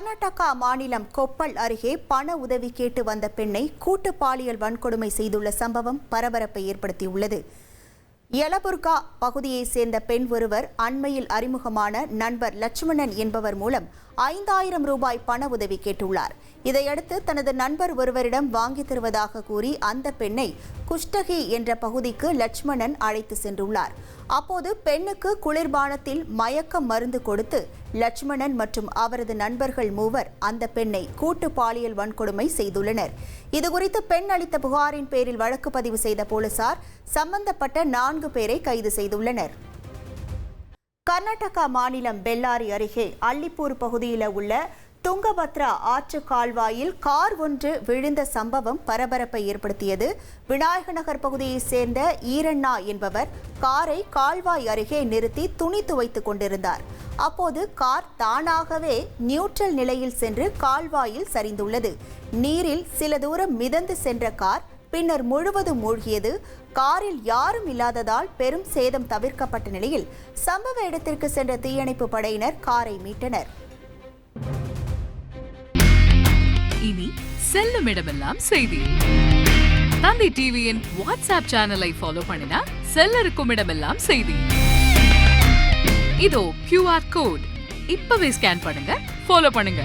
கர்நாடகா மாநிலம் கொப்பல் அருகே பண உதவி கேட்டு வந்த பெண்ணை கூட்டு பாலியல் வன்கொடுமை செய்துள்ள சம்பவம் பரபரப்பை ஏற்படுத்தியுள்ளது. எலபுர்கா பகுதியைச் சேர்ந்த பெண் ஒருவர் அண்மையில் அறிமுகமான நண்பர் லட்சுமணன் என்பவர் மூலம் ஐந்தாயிரம் ரூபாய் பண உதவி கேட்டுள்ளார். இதையடுத்து தனது நண்பர் ஒருவரிடம் வாங்கி தருவதாக கூறி அந்த பெண்ணை குஷ்டகி என்ற பகுதிக்கு லட்சுமணன் அழைத்து சென்றுள்ளார். அப்போது பெண்ணுக்கு குளிர்பானத்தில் மயக்க மருந்து கொடுத்து லட்சுமணன் மற்றும் அவரது நண்பர்கள் மூவர் அந்த பெண்ணை கூட்டு பாலியல் வன்கொடுமை செய்துள்ளனர். இதுகுறித்து பெண் அளித்த புகாரின் பேரில் வழக்கு பதிவு செய்த போலீசார் சம்பந்தப்பட்ட நான்கு நான்கு பேரை கைது செய்துள்ளனர். கர்நாடகா மாநிலம் பெல்லாரி அருகே அள்ளிப்பூர் பகுதியில் உள்ள துங்கபத்ரா ஆற்று கால்வாயில் கார் ஒன்று விழுந்த சம்பவம் பரபரப்பை ஏற்படுத்தியது. விநாயக நகர் பகுதியைச் சேர்ந்த ஈரண்ணா என்பவர் காரை கால்வாய் அருகே நிறுத்தி துணி துவைத்துக் கொண்டிருந்தார். அப்போது கார் தானாகவே நியூட்ரல் நிலையில் சென்று கால்வாயில் சரிந்துள்ளது. நீரில் சில தூரம் மிதந்து சென்ற கார் பின்னர் முழுவதும் மூழ்கியது. காரில் யாரும் இல்லாததால் பெரும் சேதம் தவிர்க்கப்பட்ட நிலையில் சம்பவ இடத்திற்கு சென்ற தீயணைப்பு படையினர் காரை மீட்டனர். இனி செல்லும் இடமெல்லாம் செய்தி. தந்தி டிவியின் வாட்ஸ்அப் சேனலை ஃபாலோ பண்ணினா செல்ல இருக்கும் இடமெல்லாம் செய்தி. இதோ கியூஆர் கோட் இப்பவே ஸ்கேன் பண்ணுங்க ஃபாலோ பண்ணுங்க.